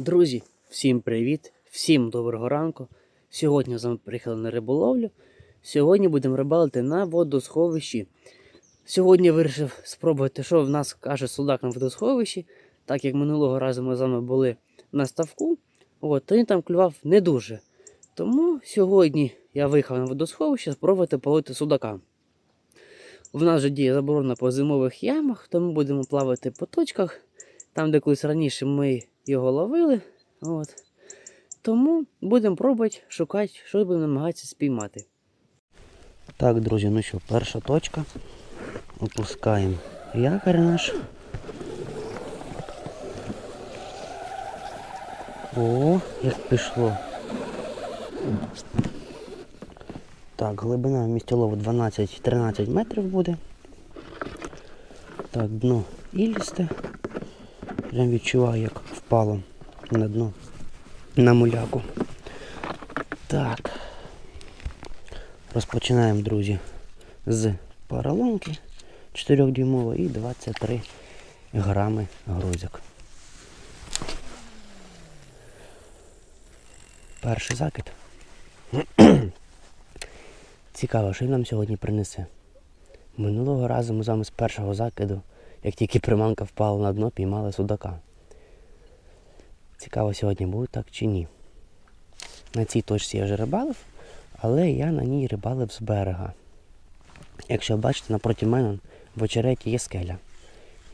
Друзі, всім привіт, всім доброго ранку. Сьогодні з вами приїхали на риболовлю. Сьогодні будемо рибалити на водосховищі. Сьогодні вирішив спробувати, що в нас каже судак на водосховищі, так як минулого разу ми з вами були на ставку, от, то він там клював не дуже. Тому сьогодні я виїхав на водосховище спробувати половити судака. В нас же діє заборона по зимових ямах, тому будемо плавати по точках, там, де колись раніше ми його ловили. От. Тому будемо пробувати шукати, що будемо намагатися спіймати. Так, друзі, ну що, перша точка. Опускаємо якорь наш. О, як пішло. Так, глибина в місті лову 12-13 метрів буде. Так, дно ілісте. Прям відчуваю, як впало на дно на муляку. Так. Розпочинаємо, друзі, з поролонки 4 дюймової і 23 грами грузик. Перший закид. Цікаво, що він нам сьогодні принесе. Минулого разу ми з вами з першого закиду, як тільки приманка впала на дно, піймали судака. Цікаво, сьогодні буде так чи ні. На цій точці я вже рибалив, але я на ній рибалив з берега. Якщо бачите, напроти мене в очереті є скеля.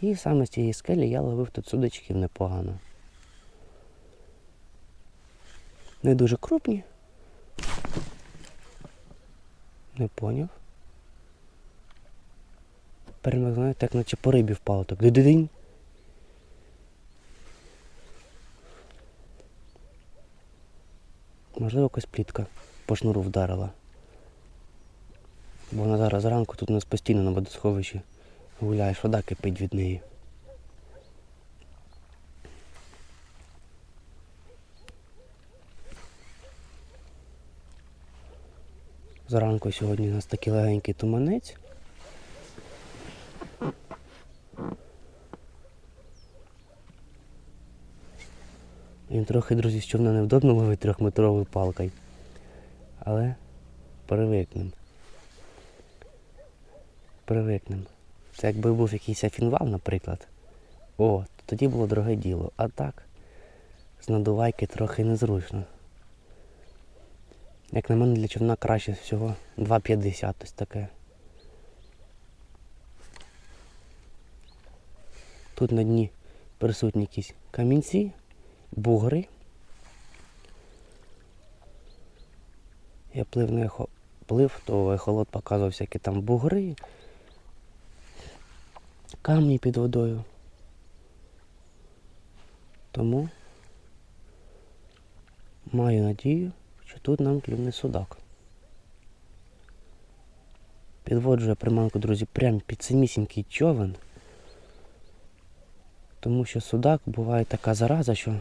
І саме з цієї скелі я ловив тут судачків непогано. Не дуже крупні. Не поняв. Прямо, знаєте, як наче по рибі впало так. Ди-ди-динь. Можливо, якась плітка по шнуру вдарила. Бо вона зараз зранку тут у нас постійно на водосховищі гуляєш, вода кипить від неї. Зранку сьогодні у нас такий легенький туманець. Їм трохи, друзі, з човна невдобно ловити трьохметровою палкою. Але привикнем. Привикнем. Це якби був якийсь афінвал, наприклад. О, то тоді було дороге діло. А так, з надувайки трохи незручно. Як на мене для човна краще всього 2,50 ось таке. Тут на дні присутні якісь камінці, бугри. Я плив на ехо... плив, то ехолот показував всякі там бугри, камні під водою. Тому маю надію, що тут нам клюне судак. Підводжу я приманку, друзі, прямо під самісінький човен. Тому що судак буває така зараза, що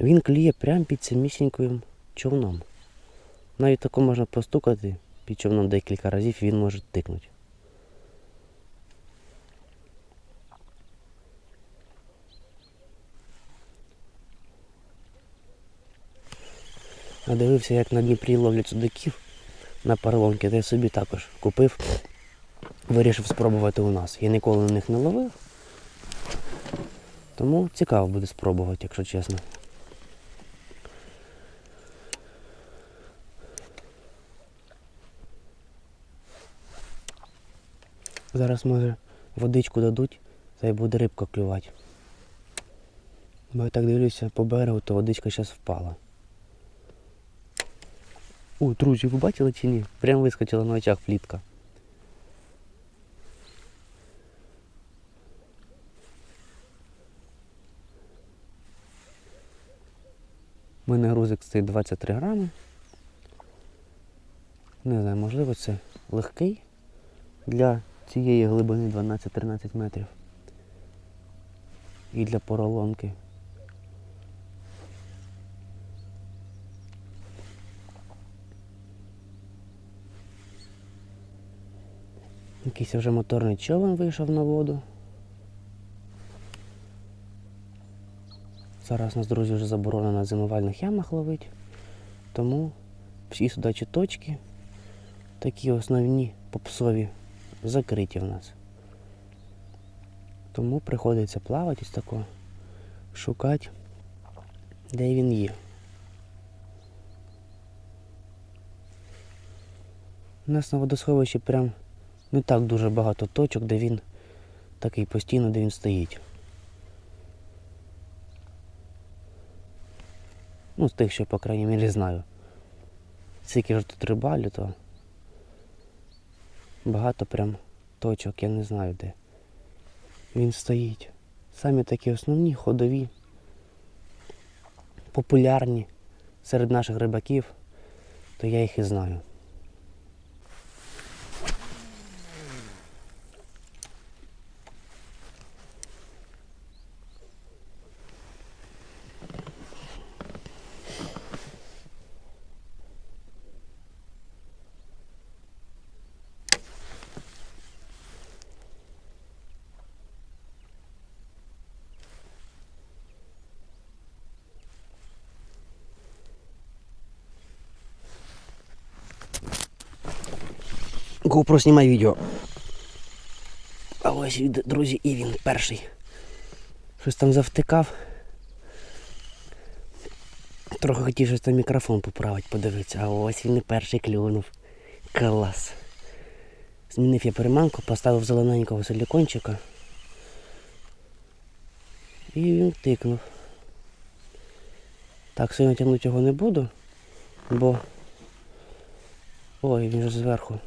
він кліє прямо під самісіньким човном. Навіть тако можна постукати під човном декілька разів, він може тикнути. Надивився, як на Дніпрі ловлять судаків на поролонки, та я собі також купив, вирішив спробувати у нас. Я ніколи на них не ловив. Тому цікаво буде спробувати, якщо чесно. Зараз може водичку дадуть, та й буде рибка клювати. Бо я так дивлюся по берегу, то водичка зараз впала. О, друзі, ви бачили чи ні? Прям вискочила на очах плітка. У мене грузик стоїть 23 грами. Не знаю, можливо це легкий для цієї глибини 12-13 метрів. І для поролонки. Якийсь вже моторний човен вийшов на воду. Зараз у нас, друзі, вже заборонено на зимувальних ямах ловити. Тому всі судачі точки, такі основні попсові, закриті в нас. Тому приходиться плавати ось тако, шукати, де він є. У нас на водосховищі прям не так дуже багато точок, де він такий постійно, де він стоїть. Ну, з тих, що, по крайній мірі, знаю. Скільки ж тут рибалю, то багато прям точок, я не знаю де. Він стоїть. Самі такі основні, ходові, популярні серед наших рибаків, то я їх і знаю. GoPro знімай відео. А ось, друзі, і він перший. Щось там завтикав. Трохи хотів щось там мікрофон поправити, подивитися. А ось він і перший клюнув. Клас. Змінив я переманку, поставив зелененького силікончика. І він тикнув. Так, сильно тягнути його не буду, бо... Ой, він же зверху.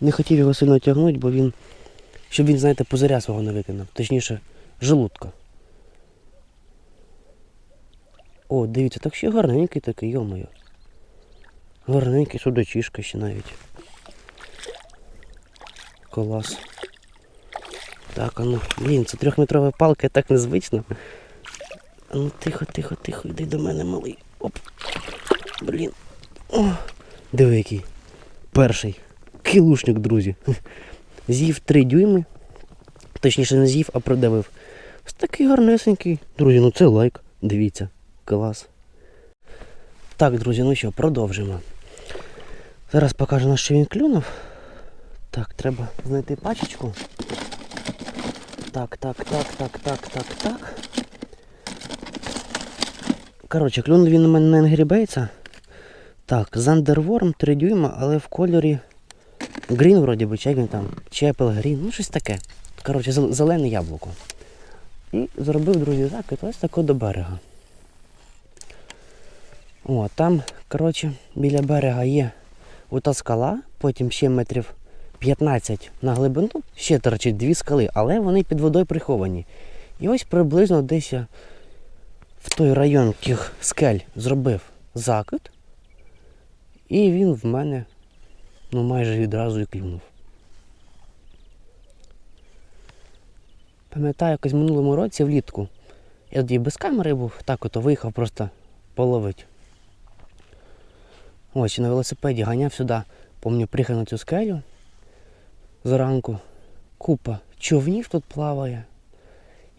Не хотів його сильно тягнути, бо він. Щоб він, знаєте, пузиря свого не викинув. Точніше, желудка. О, дивіться, так ще гарненький такий, йомою. Гарненький судочишка ще навіть. Клас. Так, а ну, блін, це трьохметрова палка, так незвично. А ну тихо, тихо, тихо, йди до мене, малий. Оп. Блін. О, диви який. Перший. Кілушник, друзі. З'їв 3 дюйми. Точніше не з'їв, а придавив. Ось такий гарнесенький. Друзі, ну це лайк. Дивіться. Клас. Так, друзі, ну що, продовжимо. Зараз покажу на що він клюнув. Так, треба знайти пачечку. Так, так, так, так, так, так, так. Коротше, клюнув він у мене на Angry Так, Зандерворм 3 дюйма, але в кольорі Грін вроді би, чи як він там, Чепел Грін, ну щось таке. Коротше, зелене яблуко. І зробив, друзі, закид ось тако до берега. О, там, коротше, біля берега є ота скала, потім ще метрів 15 на глибину, ще торчить дві скали, але вони під водою приховані. І ось приблизно десь в той район тих скель зробив закид, і він в мене ну майже відразу і клюнув. Пам'ятаю, якось в минулому році влітку. Я тоді без камери був, так ото виїхав просто половить. Ось на велосипеді ганяв сюди, помню, приїхав на цю скелю зранку. Купа човнів тут плаває.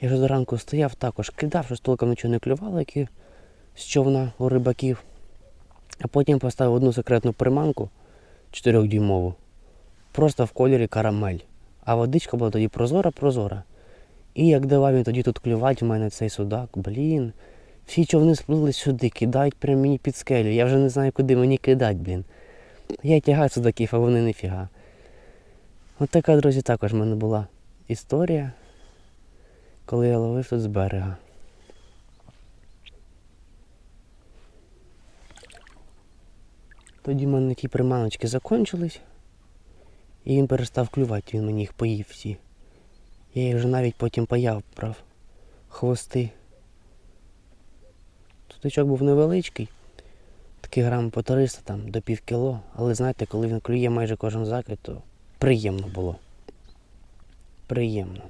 Я вже зранку стояв також, кидав, щось толком нічого не клювало, які з човна у рибаків. А потім поставив одну секретну приманку 4-дюймову. Просто в кольорі карамель. А водичка була тоді прозора-прозора. І як давав він тоді тут клювати в мене цей судак, блін. Всі човни сплили сюди, кидають прямо мені під скелю. Я вже не знаю, куди мені кидати, блін. Я тягаю судаків, а вони ніфіга. От така, друзі, також в мене була історія, коли я ловив тут з берега. Тоді в мене ті приманочки закончились, і він перестав клювати, він мені їх поїв всі. Я їх вже навіть потім паяв брав. Хвости. Тутичок був невеличкий, такий грам по 300 там, до пів кіло, але знаєте, коли він клює майже кожен закид, то приємно було. Приємно.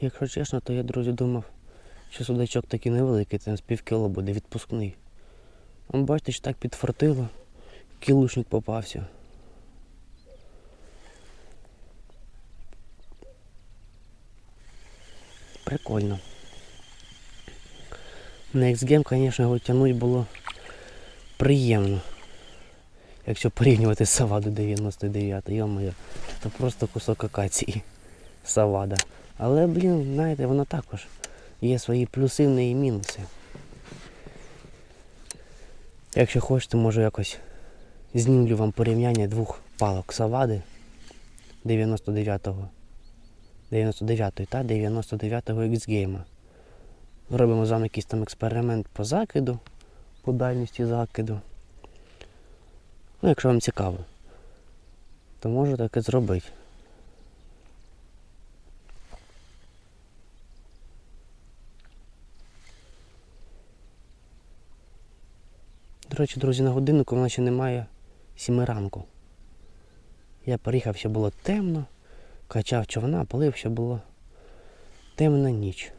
Якщо чесно, то я, друзі, думав, що судачок такий невеликий, там з пів кіло буде відпускний. А бачите, що так підфартило. кілушник попався. Прикольно. На X-Game, звісно, його тягнути було приємно. Якщо порівнювати з Саваду 99, йо-моє, це просто кусок акації. Савада. Але, блін, знаєте, воно також є свої плюси і мінуси. Якщо хочете, можу якось знімлю вам порівняння двох палок Савади 99-го 99-ї та 99-го X-Game. Робимо з вами якийсь там експеримент по закиду, по дальності закиду. Ну, якщо вам цікаво, то можу таке зробити. До речі, друзі, на годиннику вона ще немає сіми ранку. Я приїхав, ще було темно, качав човна, полив, ще було темна ніч.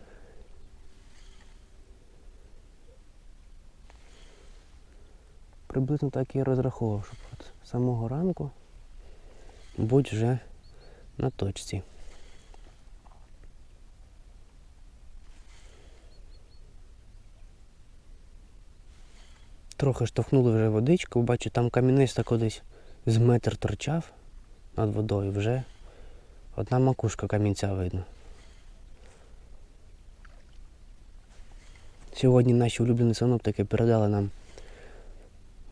Приблизно так і розраховував, щоб от самого ранку будь вже на точці. Трохи штовхнули вже водичку, бачу, там камінець кудись з метр торчав над водою вже. Одна макушка камінця видно. Сьогодні наші улюблені синоптики передали нам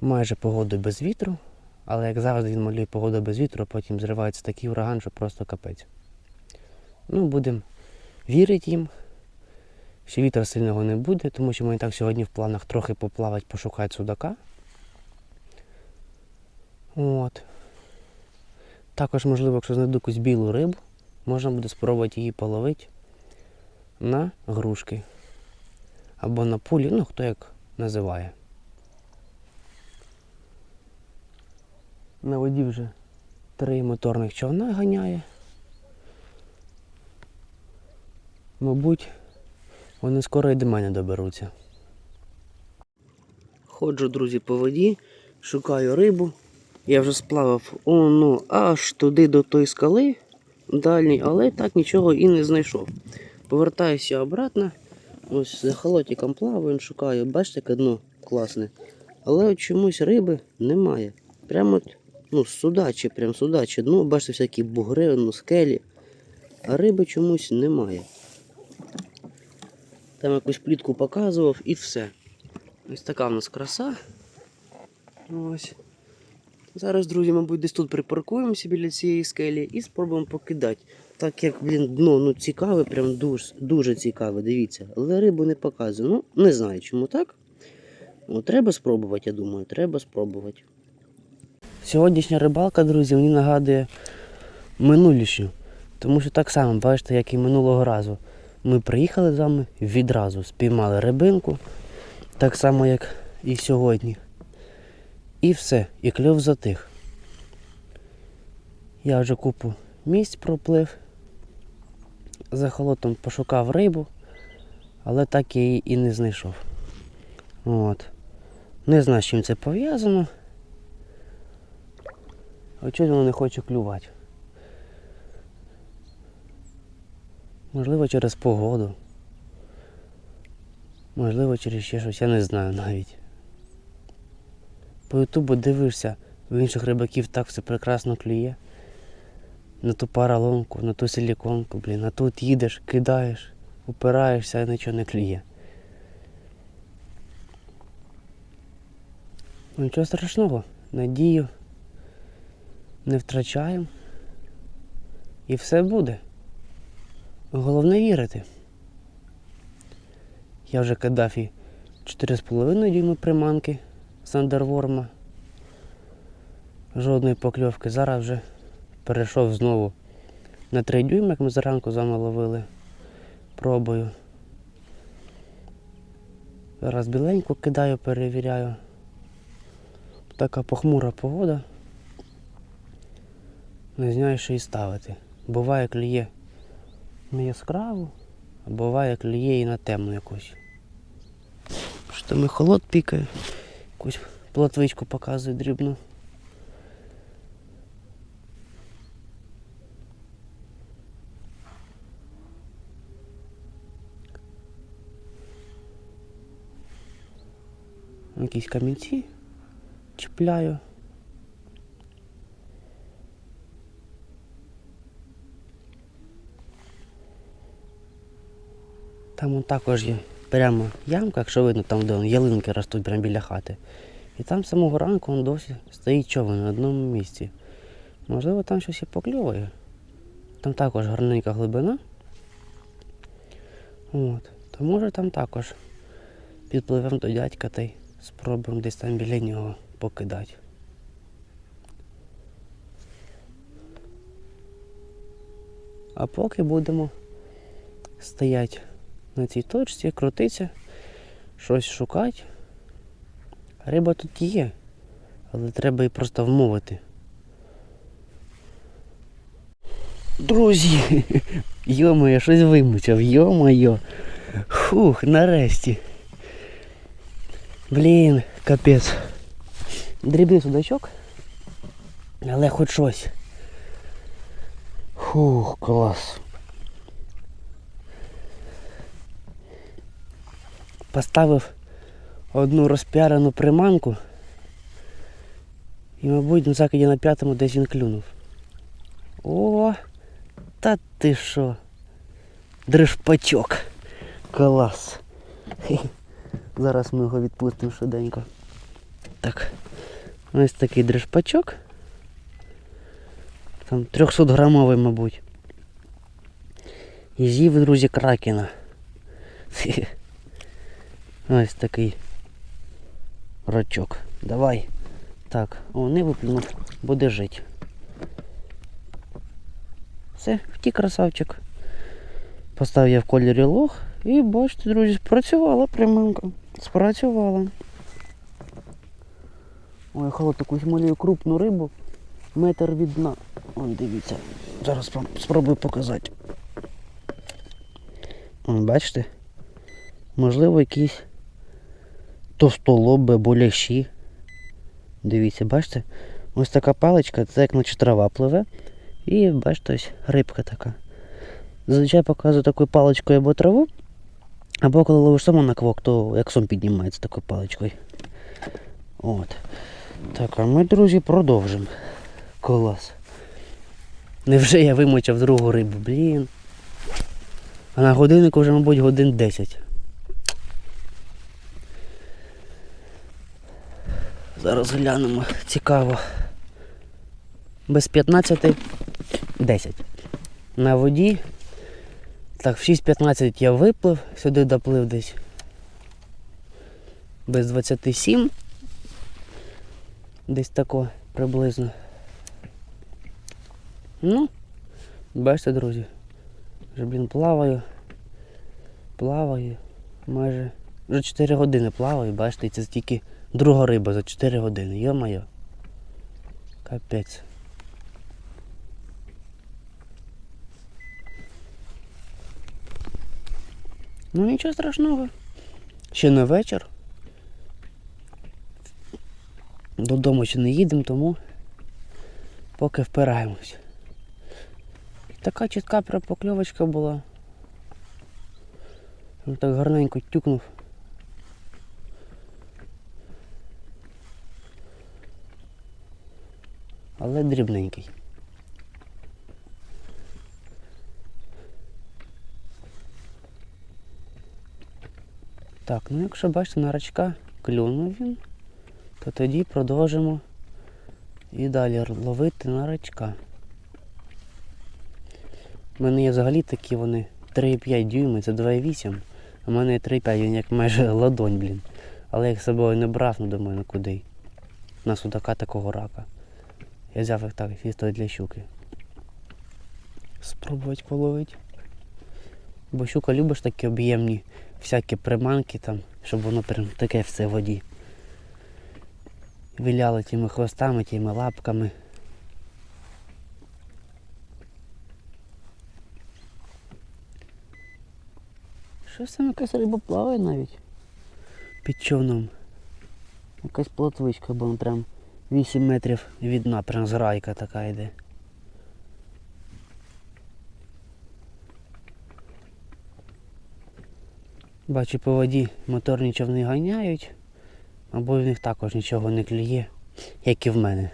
майже погоду без вітру, але як завжди він малює погоду без вітру, а потім зривається такий ураган, що просто капець. Ну, будемо вірити їм, що вітра сильного не буде, тому що ми і так сьогодні в планах трохи поплавати, пошукати судака. От. Також, можливо, якщо знайду якусь білу рибу, можна буде спробувати її половити на грушки. Або на пулі, ну хто як називає. На воді вже три моторних човна ганяє. Мабуть, вони скоро і до мене доберуться. Ходжу, друзі, по воді, шукаю рибу. Я вже сплавав ну, аж туди до тої скали дальній, але так нічого і не знайшов. Повертаюся обратно. Ось за холотиком плаваю, шукаю. Бачите, яке дно класне. Але от чомусь риби немає. Прямо от, ну, судачі, прям судачі дно, бачите, всякі бугри, ну, скелі. А риби чомусь немає. Там якусь плітку показував і все. Ось така в нас краса. Ось. Зараз, друзі, мабуть, десь тут припаркуємося біля цієї скелі і спробуємо покидати. Так як, блін, дно ну, цікаве, прям дуже, дуже цікаве, дивіться. Але рибу не показує. Ну, не знаю, чому так. Ну, треба спробувати, я думаю, треба спробувати. Сьогоднішня рибалка, друзі, мені нагадує минулішу. Тому що так само, бачите, як і минулого разу. Ми приїхали з вами відразу, спіймали рибинку, так само, як і сьогодні. І все, і кльов затих. Я вже купу місць проплив, за холотом пошукав рибу, але так я її і не знайшов. От. Не знаю, з чим це пов'язано. А не хоче клювати? Можливо, через погоду. Можливо, через ще щось, я не знаю навіть. По ютубу дивишся, в інших рибаків так все прекрасно клює. На ту паралонку, на ту силіконку, блін, а тут їдеш, кидаєш, упираєшся, а нічого не клює. Ну, Нічого страшного, надію не втрачаємо. І все буде. Головне вірити. Я вже кидав і 4,5 дюйми приманки Сандерворма. Жодної покльовки. Зараз вже перейшов знову на 3 дюйми, як ми зранку з вами ловили. Пробую. Зараз біленьку кидаю, перевіряю. Така похмура погода. Не знаю, що і ставити. Буває клює не яскраву, а буває клює і на темну якусь. Що ми холод пікає, якусь платвичку показує дрібну. Якісь камінці чіпляю. Там он також є прямо ямка, якщо видно, там де он ялинки ростуть прямо біля хати. І там з самого ранку он досі стоїть човен на одному місці. Можливо, там щось і покльовує. Там також гарненька глибина. От. То може там також підпливемо до дядька та й спробуємо десь там біля нього покидати. А поки будемо стояти на цій точці, крутитися, щось шукати. Риба тут є, але треба її просто вмовити. Друзі, йо-моє, щось вимучав, йо-моє. Фух, нарешті. Блін, капець. Дрібний судачок, але хоч щось. Фух, клас. Поставив одну розпіарену приманку. І, мабуть, на закиді на п'ятому десь він клюнув. О, та ти що? Дрижпачок. Клас. Зараз ми його відпустимо швиденько. Так. Ось такий дрижпачок. Там 300 грамовий, мабуть. І з'їв, друзі, кракена. Ось такий рачок. Давай. Так, о, не виплюнув, буде жити. Все, втік красавчик. Поставив я в кольорі лох і бачите, друзі, спрацювала приманка. Спрацювала. Ой, холод таку малюю крупну рибу. Метр від дна. Вон дивіться. Зараз спробую показати. Бачите? Можливо, якісь товстолоби або лящі. Дивіться, бачите? Ось така паличка, це як наче трава пливе. І бачите, ось рибка така. Зазвичай показую такою паличкою або траву, або коли ловиш сама на квок, то як сом піднімається такою паличкою. От. Так, а ми, друзі, продовжимо. Клас. Невже я вимочав другу рибу, блін. А на годиннику вже, мабуть, годин 10. Зараз глянемо. Цікаво. Без 15 10. На воді. Так, в 6.15 я виплив, сюди доплив десь. Без 27. Десь тако приблизно. Ну, бачите, друзі. Вже, блін, плаваю. Плаваю. Майже. Вже 4 години плаваю, бачите, і це тільки друга риба за 4 години. Йо-моє. Капець. Ну нічого страшного. Ще не вечір. Додому ще не їдемо, тому поки впираємось. Така чітка пропокльовочка була. Він так гарненько тюкнув. Але дрібненький. Так, ну якщо бачите на рачка клюнув він, то тоді продовжимо і далі ловити на рачка. У мене є взагалі такі вони 3,5 дюйми, це 2,8, а в мене 3,5, він як майже ладонь, блін. Але як з собою не брав, ну думаю, ну куди. На судака такого рака. Я взяв їх так, чисто для щуки. Спробувати половити. Бо щука любиш такі об'ємні всякі приманки там, щоб воно прям таке все в воді. Віляло тими хвостами, тими лапками. Щось там якась риба плаває навіть під човном. Якась плотвичка, бо прям 8 метрів від дна, прям зграйка така йде. Бачу по воді моторні човни ганяють. Або в них також нічого не клює, як і в мене.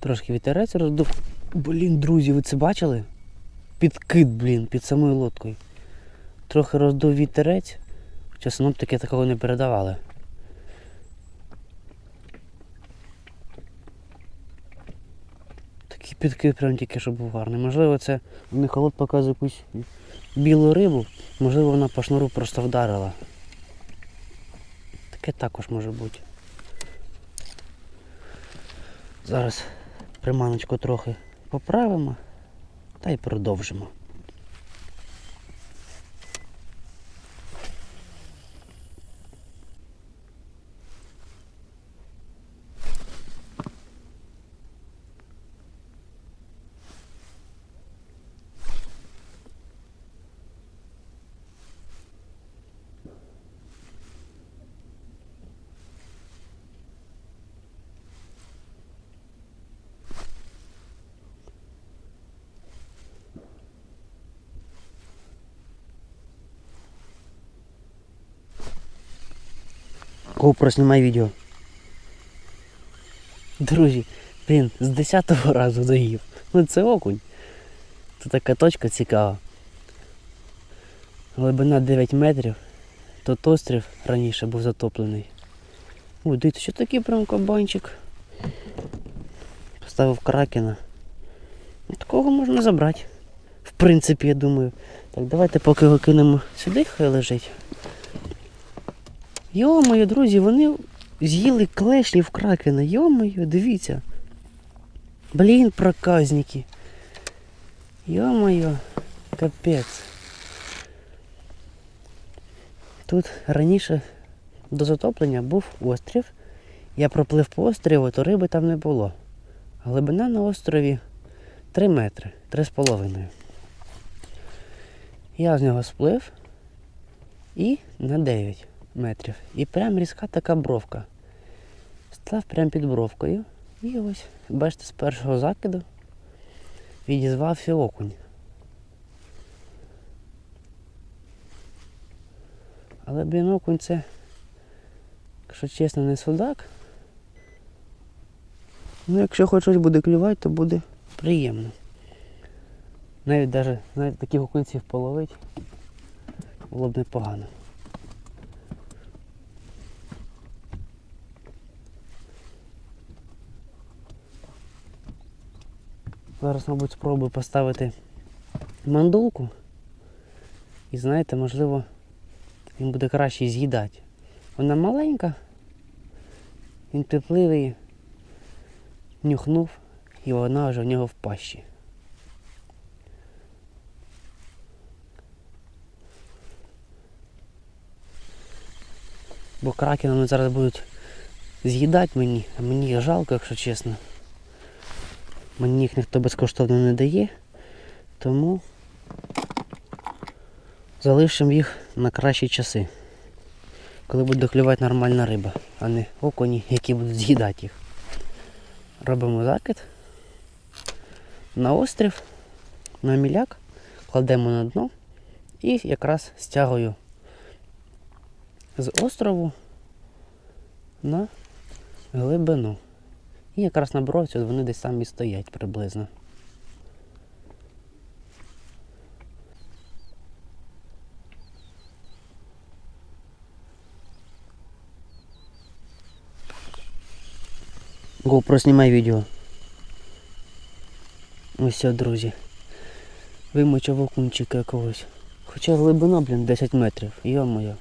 Трошки вітерець роздув. Блін, друзі, ви це бачили? Підкид, блін, під самою лодкою. Трохи роздув вітерець, хоча синоптики такого не передавали. Такий підкид прям тільки що був гарний. Можливо, це холод показує якусь білу рибу, можливо, вона по шнуру просто вдарила. Таке також може бути. Зараз приманочку трохи поправимо та й продовжимо. GoPro знімай відео. Друзі, блін, з 10-го разу доїв. Ну це окунь. Тут така точка цікава. Глибина 9 метрів. Тут острів раніше був затоплений. Ой, дивіться, що такий прям кабанчик. Поставив кракена. Ну, Такого можна забрати. В принципі, я думаю. Так, давайте поки його кинемо сюди, хай лежить. Йо-моє, друзі, вони з'їли клешні в кракена. Йо-моє, дивіться. Блін, проказники. Йо-моє, капець. Тут раніше до затоплення був острів. Я проплив по острову, то риби там не було. Глибина на острові 3 метри, 3,5. Я з нього сплив і на 9 метрів. І прям різка така бровка. Став прям під бровкою. І ось, бачите, з першого закиду відізвався окунь. Але блін, окунь це, якщо чесно, не судак. Ну, якщо хоч щось буде клювати, то буде приємно. Навіть навіть, навіть таких окунців половить було б непогано. Зараз, мабуть, спробую поставити мандулку. І знаєте, можливо, він буде краще з'їдати. Вона маленька, він піпливий, нюхнув і вона вже в нього в пащі. Бо кракена вони зараз будуть з'їдати мені, а мені жалко, якщо чесно. Мені їх ніхто безкоштовно не дає, тому залишимо їх на кращі часи, коли буде клювати нормальна риба, а не окуні, які будуть з'їдати їх. Робимо закид на острів, на міляк, кладемо на дно і якраз стягую з острову на глибину. І якраз на вони десь там і стоять приблизно. GoPro знімай відео. Ось все, друзі. Вимочив окунчика якогось. Хоча глибина, блін, 10 метрів. Йо-моє.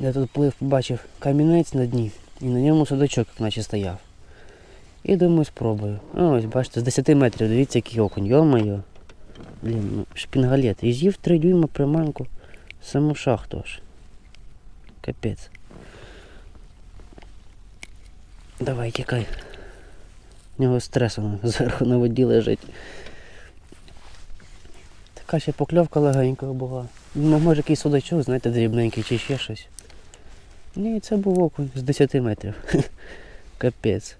Я тут плив, побачив камінець на дні і на ньому судачок наче стояв. І думаю, спробую. О, ось бачите, з 10 метрів, дивіться, який окунь, йо-моє. Блін, ну, шпінгалет. І з'їв 3 дюйма приманку саму шахту аж. Капець. Давай, тікай. У нього стрес воно зверху на воді лежить. Така ще покльовка легенька була. Ну, може якийсь судачок, знаєте, дрібненький чи ще щось. Ні, це був окунь з 10 метрів. Капець.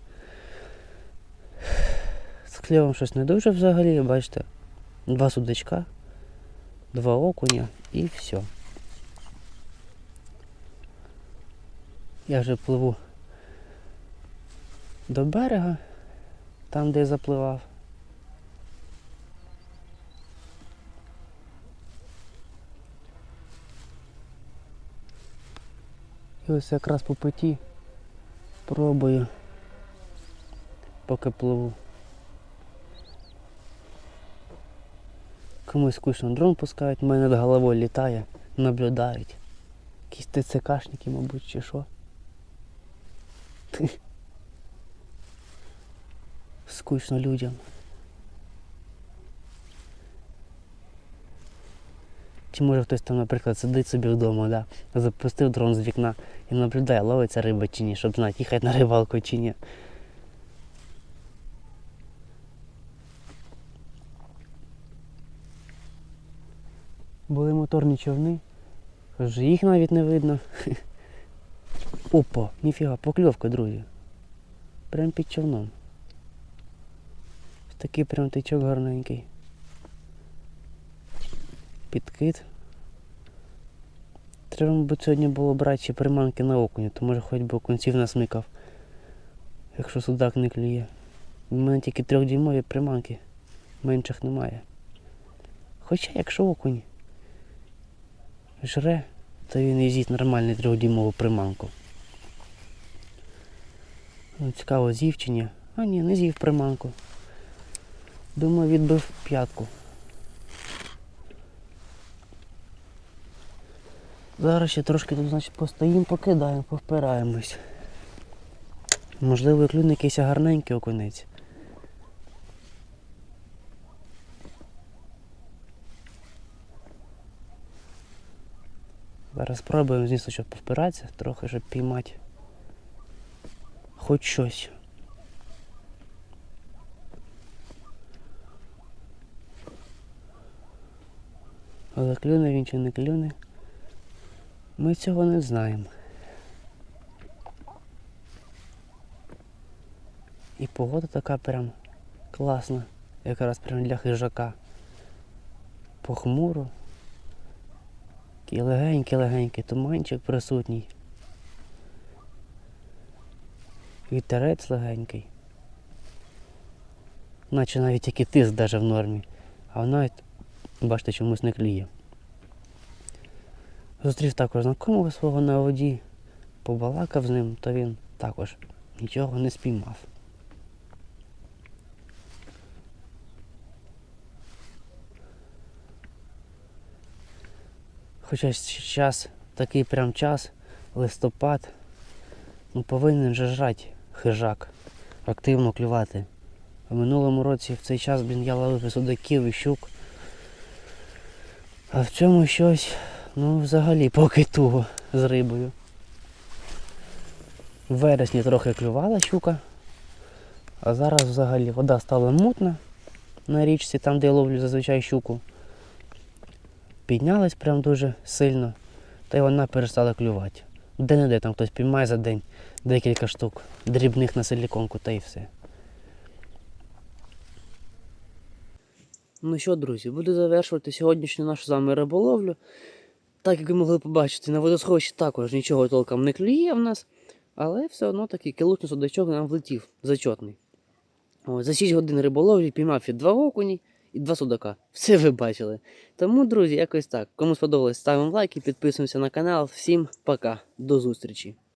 З кльовом щось не дуже взагалі, бачите. Два судачка, два окуня і все. Я вже пливу до берега, там де я запливав. І ось якраз по путі пробую, поки пливу. Комусь скучно дрон пускають, мене над головою літає, наблюдають. Якісь ТЦКшники, мабуть, чи що. Скучно людям. Чи може хтось там, наприклад, сидить собі вдома, да? запустив дрон з вікна і наблюдає, ловиться риба чи ні, щоб знати, їхати на рибалку чи ні. Були моторні човни. Вже їх навіть не видно. Опа, ніфіга, покльовка, друзі. Прям під човном. Такий прям тичок гарненький. Підкид. Треба, мабуть, сьогодні було брати приманки на окуні, то може хоч би окунців насмикав, якщо судак не клює. У мене тільки трьохдюймові приманки, менших немає. Хоча якщо окунь жре, то він і з'їсть нормальну трьохдюймову приманку. Ну, цікаво, з'їв чи ні? А ні, не з'їв приманку. Думаю, відбив п'ятку. Зараз ще трошки тут, значить, постоїмо, покидаємо, повпираємось. Можливо, клюне якийсь гарненький окунець. Зараз спробуємо, звісно, щоб повпиратися, трохи, щоб піймати хоч щось. Але клюне він чи не клюне. Ми цього не знаємо. І погода така прям класна, якраз прям для хижака. Похмуро. Такий легенький-легенький туманчик присутній. Вітерець легенький. Наче навіть який тиск даже в нормі. А вона, бачите, чомусь не кліє. Зустрів також знакомого свого на воді, побалакав з ним, то він також нічого не спіймав. Хоча зараз такий прям час, листопад, ну повинен же жрати хижак, активно клювати. В минулому році в цей час, блін, я ловив судаків і щук. А в цьому щось Ну, взагалі поки туго з рибою. В вересні трохи клювала щука, а зараз взагалі вода стала мутна на річці, там де я ловлю зазвичай щуку. Піднялась прям дуже сильно, та й вона перестала клювати. Де-не-де там хтось піймає за день декілька штук, дрібних на силіконку та й все. Ну що, друзі, буду завершувати сьогоднішню нашу з вами риболовлю. Так як ви могли побачити, на водосховищі також нічого толком не клює в нас, але все одно такий кілушний судачок нам влетів, зачетний. О, за 6 годин риболовлі піймав і два окуні і два судака. Все ви бачили. Тому, друзі, якось так. Кому сподобалось, ставимо лайк і підписуємося на канал. Всім пока, до зустрічі!